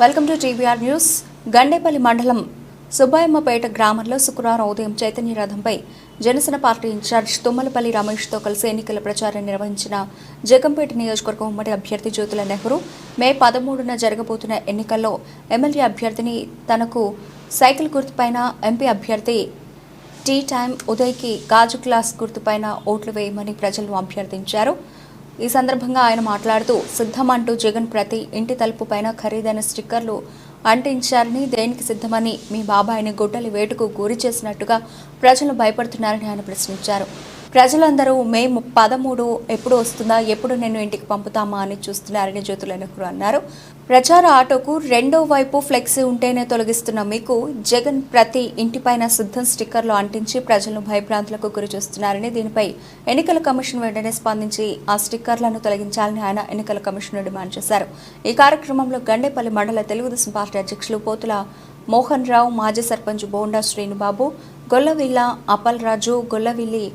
Welcome to TVR news Gandepalli మండలం సుబ్బాయమ్మపేట గ్రామంలో శుక్రవారం ఉదయం చైతన్య రథంపై జనసేన పార్టీ ఇన్ఛార్జ్ తుమ్మలపల్లి రమేష్తో కలిసి ఎన్నికల ప్రచారం నిర్వహించిన జగంపేట నియోజకవర్గం ఉమ్మడి అభ్యర్థి జ్యోతుల నెహ్రూ మే పదమూడున జరగబోతున్న ఎన్నికల్లో ఎమ్మెల్యే అభ్యర్థిని తనకు సైకిల్ గుర్తుపైన ఎంపీ అభ్యర్థి టీ టైం ఉదయ్కి గాజు గ్లాస్ గుర్తుపైన ఓట్లు వేయమని ప్రజలను అభ్యర్థించారు. ఈ సందర్భంగా ఆయన మాట్లాడుతూ సిద్ధం అంటూ జగన్ ప్రతి ఇంటి తలుపు పైన ఖరీదైన స్టిక్కర్లు అంటించారని దేనికి సిద్ధమని మీ బాబాయిని గొడ్డలి వేటుకు గురి చేసినట్టుగా ప్రజలు భయపడుతున్నారని ఆయన ప్రశ్నించారు. ప్రజలందరూ మే పదమూడు ఎప్పుడు వస్తుందా ఎప్పుడు నేను ఇంటికి పంపుతామా అని చూస్తున్నారని జ్యోతుల నెహ్రూ అన్నారు. ప్రచార ఆటోకు రెండో వైపు ఫ్లెక్సీ ఉంటేనే తొలగిస్తున్న. మీకు జగన్ ప్రతి ఇంటిపైన సిద్ధం స్టిక్కర్లు అంటించి ప్రజలను భయభ్రాంతులకు గురి చూస్తున్నారని దీనిపై ఎన్నికల కమిషన్ వెంటనే స్పందించి ఆ స్టిక్కర్లను తొలగించాలని ఆయన ఎన్నికల కమిషన్ డిమాండ్ చేశారు. ఈ కార్యక్రమంలో గండేపల్లి మండల తెలుగుదేశం పార్టీ అధ్యక్షులు పోతుల మోహన్ రావు మాజీ సర్పంచ్ బోండా శ్రీనుబాబు గొల్లవిల్ల అప్పల్ రాజు గొల్లవిల్లి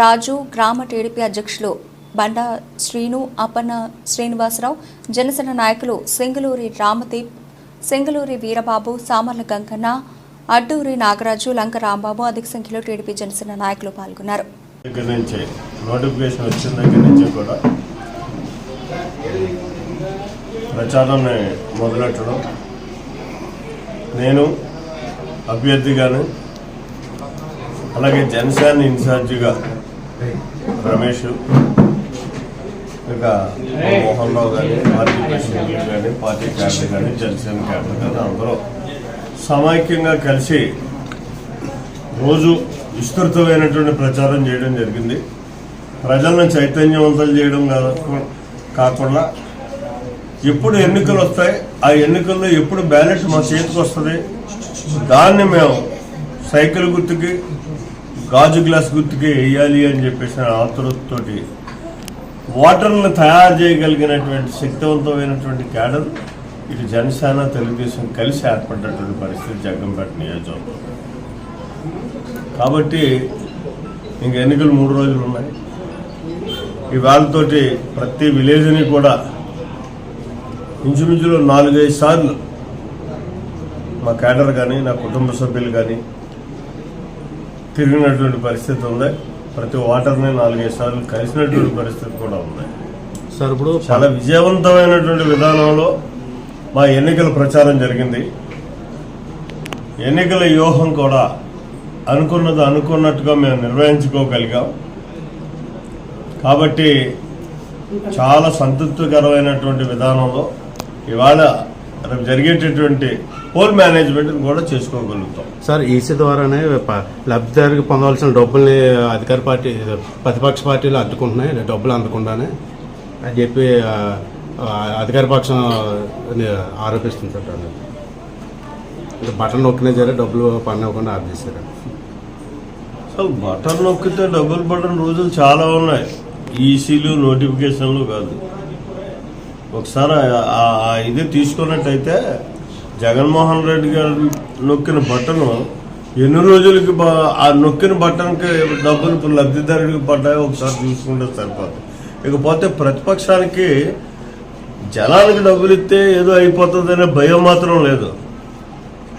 రాజు గ్రామ టీడీపీ అధ్యక్షులు బండా శ్రీను అప్పన్న శ్రీనివాసరావు జనసేన నాయకులు సింగలూరి రామదీప్ సింగలూరి వీరబాబు సామర్ల గంగన్న అడ్డూరి నాగరాజు లంక రాంబాబు అధిక సంఖ్యలో టీడీపీ జనసేన నాయకులు పాల్గొన్నారు. దగ్గర నుంచి నోటిఫికేషన్ వచ్చిన దగ్గర నుంచి కూడా ప్రచారాన్ని మొదలెట్టడం. నేను అభ్యర్థిగాను అలాగే జనసేన ఇన్ఛార్జిగా రమేష్ ఇక మోహన్ రావు కానీ పార్టీ ప్రెసిడెంట్లు కానీ పార్టీ క్యాడర్ కానీ జనసేన క్యాడర్ కానీ అందరూ సమైక్యంగా కలిసి రోజు విస్తృతమైనటువంటి ప్రచారం చేయడం జరిగింది. ప్రజలను చైతన్యవంతులు చేయడం కాదు- కాకుండా ఎప్పుడు ఎన్నికలు వస్తాయి ఆ ఎన్నికల్లో ఎప్పుడు బ్యాలెట్ మా చేతికి వస్తుంది దాన్ని మేము సైకిల్ గుర్తుకి గాజు గ్లాస్ గుర్తుకే వేయాలి అని చెప్పేసి ఆతురతతోటి ఓటర్లను తయారు చేయగలిగినటువంటి శక్తివంతమైనటువంటి క్యాడర్ ఇటు జనసేన తెలుగుదేశం కలిసి ఏర్పడ్డటువంటి పరిస్థితి జగ్గంపేట నియోజకవర్గం కాబట్టి ఇంక ఎన్నికలు మూడు రోజులు ఉన్నాయి. ఇవాళతోటి ప్రతి విలేజ్ని కూడా ఇంచుమించులో నాలుగైదు సార్లు మా క్యాడర్ కానీ నా కుటుంబ సభ్యులు కానీ తిరిగినటువంటి పరిస్థితి ఉంది. ప్రతి ఓటర్ని నాలుగైదు సార్లు కలిసినటువంటి పరిస్థితి కూడా ఉంది. సార్ ఇప్పుడు చాలా విజయవంతమైనటువంటి విధానంలో మా ఎన్నికల ప్రచారం జరిగింది. ఎన్నికల వ్యూహం కూడా అనుకున్నది అనుకున్నట్టుగా మేము నిర్వహించుకోగలిగాం కాబట్టి చాలా సంతృప్తికరమైనటువంటి విధానంలో ఇవాళ రేపు జరిగేటటువంటి పోల్ మేనేజ్మెంట్ని కూడా చేసుకోగలుగుతాం. సార్ ఈసీ ద్వారానే లబ్ధిదారుకి పొందవలసిన డబ్బుల్ని అధికార పార్టీ ప్రతిపక్ష పార్టీలు అడ్డుకుంటున్నాయి డబ్బులు అందకుండానే అని చెప్పి అధికార పక్షం ఆరోపిస్తుంది సార్ బటన్ నొక్కినా సరే డబ్బులు పడినవ్వకుండా ఆఫ్ చేశారు. అసలు బటన్ నొక్కితే డబుల్ బటన్ రోజులు చాలా ఉన్నాయి. ఈసీలు నోటిఫికేషన్లు కాదు. ఒకసారి ఇది తీసుకున్నట్టయితే జగన్మోహన్ రెడ్డి గారు నొక్కిన బట్టను ఎన్ని రోజులకి ఆ నొక్కిన బట్టనికి డబ్బులు ఇప్పుడు లబ్ధిదారుడికి పడ్డాయో ఒకసారి చూసుకుంటే సరిపోతుంది ఇకపోతే ప్రతిపక్షానికి జనానికి డబ్బులు ఇస్తే ఏదో అయిపోతుందనే భయం మాత్రం లేదు.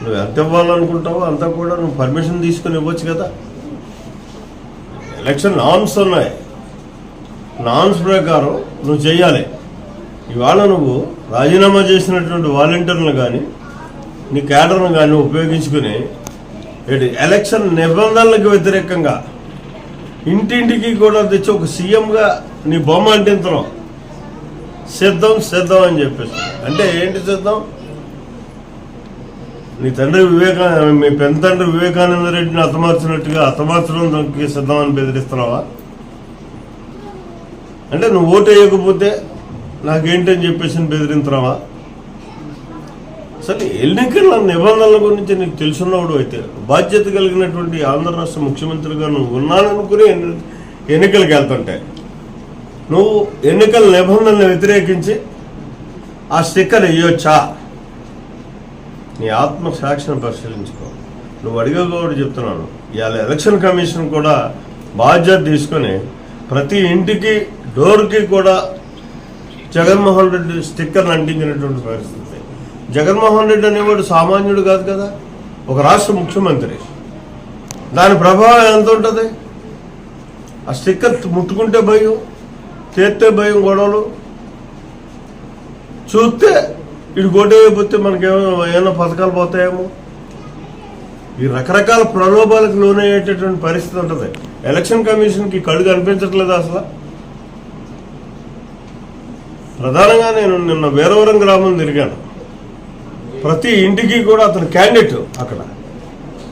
నువ్వు ఎంత ఇవ్వాలనుకుంటావో అంతా కూడా నువ్వు పర్మిషన్ తీసుకుని ఇవ్వచ్చు కదా. ఎలక్షన్ నామ్స్ ఉన్నాయి. నామ్స్ ప్రకారం నువ్వు చేయాలి ఇవాళ నువ్వు రాజీనామా చేసినటువంటి వాలంటీర్లను కానీ నీ క్యాడర్ను కానీ ఉపయోగించుకుని ఏంటి ఎలక్షన్ నిబంధనలకు వ్యతిరేకంగా ఇంటింటికి కూడా తెచ్చి ఒక సీఎంగా నీ బొమ్మ అంటించడం సిద్ధం సిద్ధం అని చెప్పేసి. అంటే ఏంటి సిద్ధం నీ తండ్రి వివేకా మీ పెద్ద తండ్రి వివేకానంద రెడ్డిని హతమార్చినట్టుగా హతమార్చడం దానికి సిద్ధమని బెదిరిస్తున్నావా? అంటే నువ్వు ఓటు వేయకపోతే నాకేంటని చెప్పేసి బెదిరింతున్నావా సరే ఎన్నికల నిబంధనల గురించి నీకు తెలుసున్నవాడు అయితే బాధ్యత కలిగినటువంటి ఆంధ్ర రాష్ట్ర ముఖ్యమంత్రిగా నువ్వు ఉన్నాననుకుని ఎన్నికలకు వెళ్తుంటే నువ్వు ఎన్నికల నిబంధనలను వ్యతిరేకించి ఆ స్టిక్కర్ వేయొచ్చా నీ ఆత్మ సాక్షిని పరిశీలించుకో. నువ్వు అడిగా కూడా చెప్తున్నాను ఇవాళ ఎలక్షన్ కమిషన్ కూడా బాధ్యత తీసుకొని ప్రతి ఇంటికి డోర్కి కూడా జగన్మోహన్ రెడ్డి స్టిక్కర్ అంటించినటువంటి పరిస్థితి. జగన్మోహన్ రెడ్డి అనేవాడు సామాన్యుడు కాదు కదా? ఒక రాష్ట్ర ముఖ్యమంత్రి. దాని ప్రభావం ఎంత ఉంటుంది? ఆ స్టిక్కర్ ముట్టుకుంటే భయం చేస్తే భయం గొడవలు. చూస్తే ఇటు గొడవైపోతే మనకేమో ఏమైనా పథకాలు పోతాయేమో. ఈ రకరకాల ప్రలోభాలకు లోనయ్యేటటువంటి పరిస్థితి ఉంటుంది. ఎలక్షన్ కమిషన్కి కళ్ళు కనిపించట్లేదు అసలు. ప్రధానంగా నేను నిన్న వేరవరం గ్రామం తిరిగాను. ప్రతి ఇంటికి కూడా అతను క్యాండిడేట్ అక్కడ.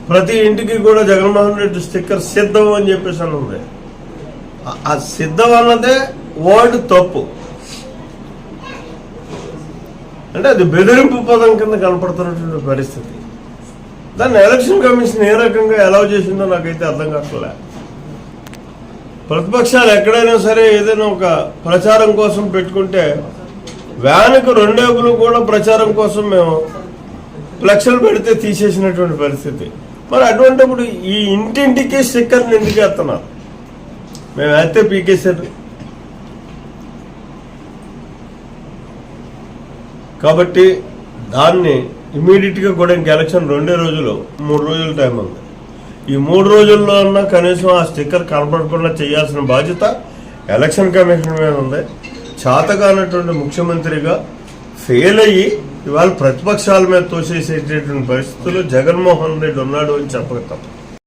ప్రతి ఇంటికి కూడా జగన్మోహన్ రెడ్డి స్టిక్కర్ సిద్ధం అని చెప్పేసి అని ఉంది. ఆ- సిద్ధం అన్నదే వర్డ్ తప్పు. అంటే అది బెదిరింపు పదం కింద కనపడుతున్నటువంటి పరిస్థితి. దాన్ని ఎలక్షన్ కమిషన్ ఏ రకంగా అలౌ చేసిందో నాకైతే అర్థం కావట్లే. ప్రతిపక్షాలు ఎక్కడైనా సరే ఏదైనా ఒక ప్రచారం కోసం పెట్టుకుంటే వ్యాన్కు రెండేపులు కూడా ప్రచారం కోసం మేము ఫ్లెక్స్లు పెడితే తీసేసినటువంటి పరిస్థితి. మరి అటువంటిప్పుడు ఈ ఇంటింటికి స్టిక్కర్ని ఎందుకు వేస్తున్నారు మేము వేస్తే పీకేశారు. కాబట్టి దాన్ని ఇమీడియట్గా కూడా ఇంక ఎలక్షన్ రెండే రోజులు మూడు రోజుల టైం ఉంది. ఈ మూడు రోజుల్లో అన్న కనీసం ఆ స్టిక్కర్ కనపడకుండా చేయాల్సిన బాధ్యత ఎలక్షన్ కమిషన్ మీద ఉంది. చాతగానటువంటి ముఖ్యమంత్రిగా ఫెయిల్ అయ్యి ఇవాళ ప్రతిపక్షాల మీద తోసేసేటటువంటి పరిస్థితులు జగన్మోహన్ రెడ్డి ఉన్నాడు అని చెప్పగలం